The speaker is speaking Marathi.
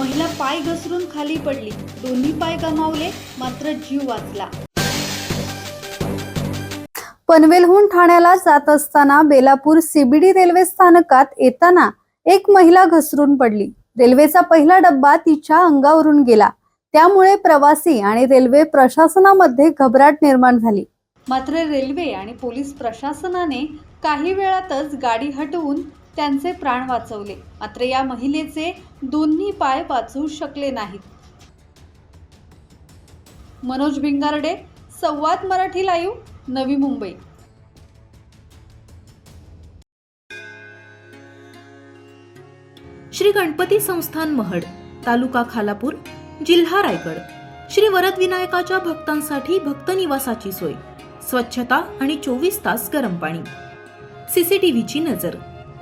पाय घसरून खाली पडली. दोन्ही पाय गमावले मात्र जीव वाचला. पनवेलहून ठाण्याला जात असताना बेलापूर सीबीडी रेल्वे स्थानकात येताना एक महिला घसरून पडली. रेल्वेचा पहिला डब्बा तिच्या अंगावरून गेला. त्यामुळे प्रवासी आणि रेल्वे प्रशासनामध्ये घबराट निर्माण झाली. मात्र रेल्वे आणि पोलीस प्रशासनाने काही वेळातच गाडी हटवून त्यांचे प्राण वाचवले. मात्र या महिलेचे दोन्ही पाय वाचवू शकले नाहीत. मनोज भिंगारडे संवाद मराठी लाईव्ह नवी मुंबई. श्री गणपती संस्थान महड तालुका खालापूर जिल्हा रायगड. श्री वरद विनायकाच्या भक्तांसाठी भक्त निवासाची सोय. स्वच्छता आणि चोवीस तास गरम पाणी. सीसीटीव्हीची नजर.